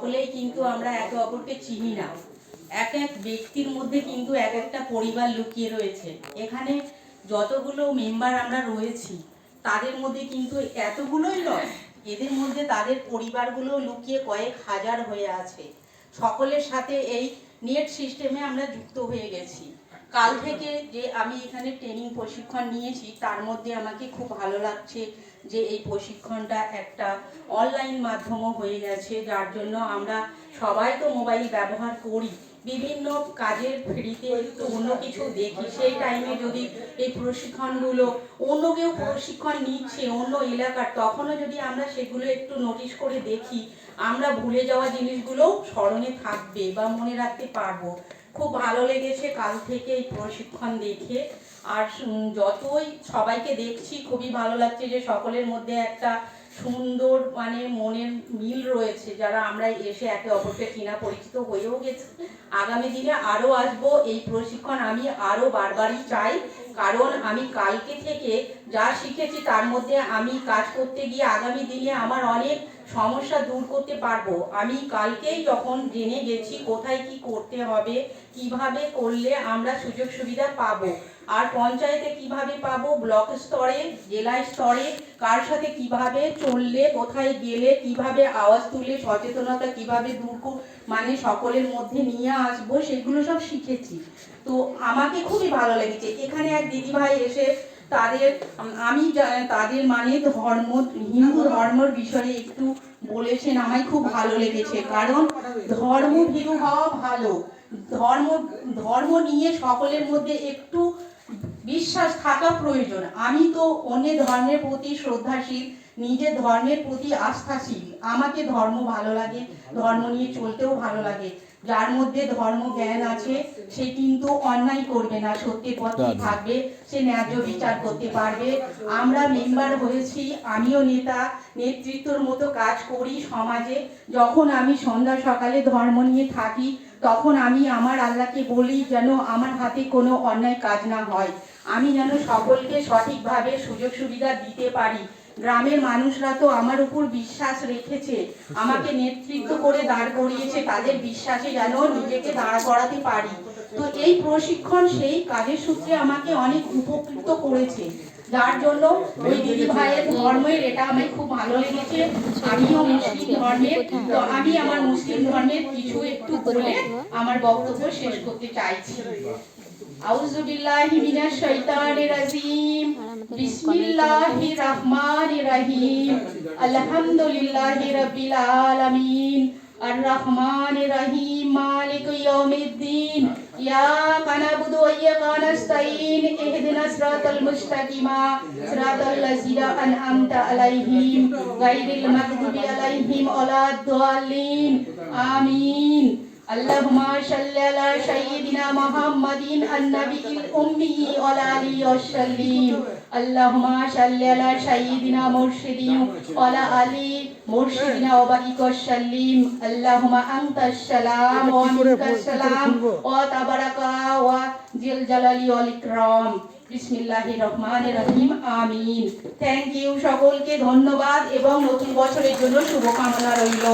সকলেই কিন্তু আমরা একে অপরকে চিনি না। এক এক ব্যক্তির মধ্যে কিন্তু এক একটা পরিবার লুকিয়ে রয়েছে। এখানে যতগুলো মেম্বার আমরা রয়েছি, তাদের মধ্যে কিন্তু এতগুলোই নয় এদের মধ্যে তাদের পরিবারগুলো লুকিয়ে কয়েক হাজার হয়ে আছে। সকলের সাথে এই নেট সিস্টেমে আমরা যুক্ত হয়ে গেছি। কাল থেকে যে আমি এখানে ট্রেনিং প্রশিক্ষণ নিয়েছি, তার মধ্যে আমাকে খুব ভালো লাগছে। যে এই প্রশিক্ষণটা একটা অনলাইন মাধ্যমও হয়ে গেছে, যার জন্য আমরা সবাই তো মোবাইল ব্যবহার করি। বিভিন্ন কাজের ফ্রিতে একটু অন্য কিছু দেখি। সেই টাইমে যদি এই প্রশিক্ষণগুলো, অন্য কেউ প্রশিক্ষণ নিচ্ছে অন্য এলাকার, তখনও যদি আমরা সেগুলো একটু নোটিশ করে দেখি, আমরা ভুলে যাওয়া জিনিসগুলো স্মরণে থাকবে বা মনে রাখতে পারব। খুব ভালো লেগেছে কাল থেকে এই প্রশিক্ষণ দেখে। আর যতই সবাইকে দেখছি, খুবই ভালো লাগছে যে সকলের মধ্যে একটা সুন্দর মানে মনের মিল রয়েছে, যারা আমরা এসে একে অপরকে চেনা পরিচিত হয়েও গেছি। আগামী দিনে আরও আসব, এই প্রশিক্ষণ আমি আরও বারবারই চাই, কারণ আমি কালকে থেকে যা শিখেছি তার মধ্যে আমি কাজ করতে গিয়ে আগামী দিনে আমার অনেক সমস্যা দূর করতে পারব। আমি কালকেই যখন জেনে গেছি কোথায় কি করতে হবে, কীভাবে করলে আমরা সুযোগ সুবিধা পাবো, আর পঞ্চায়েতে কীভাবে পাবো, ব্লক স্তরে, জেলা স্তরে, কার সাথে কীভাবে চললে, কোথায় গেলে, কীভাবে আওয়াজ তুলে, সচেতনতা কীভাবে দূর মানে সকলের মধ্যে নিয়ে আসব, সেগুলো সব শিখেছি। তো আমাকে খুবই ভালো লেগেছে। এখানে এক দিদিভাই এসে তাদের, আমি তাদের মানে ধর্ম হিন্দু ধর্মের বিষয়ে একটু বলেছেন, আমায় খুব ভালো লেগেছে। কারণ ধর্ম ভীরু হওয়া ভালো। ধর্ম ধর্ম নিয়ে সকলের মধ্যে একটু বিশ্বাস থাকা প্রয়োজন। আমি তো অন্য ধর্মের প্রতি শ্রদ্ধাশীল। নিজের ধর্মের প্রতি আস্থাশীল। আমাকে ধর্ম ভালো লাগে ধর্ম নিয়ে চলতেও ভালো লাগে। যার মধ্যে ধর্ম জ্ঞান আছে সে কিন্তু অন্যায় করবে না সত্যের পথে থাকবে সে ন্যায্য বিচার করতে পারবে। আমরা মেম্বার হয়েছি আমিও নেতা নেতৃত্বর মতো কাজ করি সমাজে। যখন আমি সন্ধ্যা সকালে ধর্ম নিয়ে থাকি তখন আমি আমার আল্লাহকে বলি যেন আমার হাতে কোনো অন্যায় কাজ না হয়। আমি যেন সকলকে সঠিকভাবে সুযোগ সুবিধা দিতে পারি। গ্রামের মানুষরা তো আমার উপর বিশ্বাস রেখেছে আমাকে নেতৃত্ব করে দাঁড় করিয়েছে তাদের বিশ্বাসে যেন নিজেকে দাঁড় করাতে পারি। তো এই প্রশিক্ষণ সেই কাজের সূত্রে আমাকে অনেক উপকৃত করেছে। যার জন্য ওই দিদি ভাইয়ের ধর্মের এটা আমার খুব ভালো লেগেছে। আমিও মুসলিম ধর্মের তো আমি আমার মুসলিম ধর্মের কিছু একটু বলে আমার বক্তব্য শেষ করতে চাইছি। আউযু বিল্লাহি মিনাশ শাইতানির রাজিম। বিসমিল্লাহির রহমানির রহিম। আলহামদুলিল্লাহি রাব্বিল আলামিন। আর রহমানির রহিম। মালিক ইয়াউমিদ্দিন। ইয়াকা নাবুদু ওয়া ইয়াকা নাস্তাইন ইহদিনাস সিরাতাল মুস্তাকিম। সিরাতাল লাযিনা আন'আমতা আলাইহিম। গায়রিল মাগদুবি আলাইহিম ওয়ালাদ-দাল্লিন। আমিন। اللهم صل على سيدنا محمد النبي الأمي وعلى آله وسلم اللهم صل على سيدنا مرشد وعلى آله مرشدنا وبارك وسلم اللهم أنت السلام ومنك السلام وتبارك وجل جلالي والإكرام বিসমিল্লাহির রহমানির রহিম আমিন থ্যাংক ইউ সকলকে ধন্যবাদ এবং নতুন বছরের জন্য শুভকামনা রইল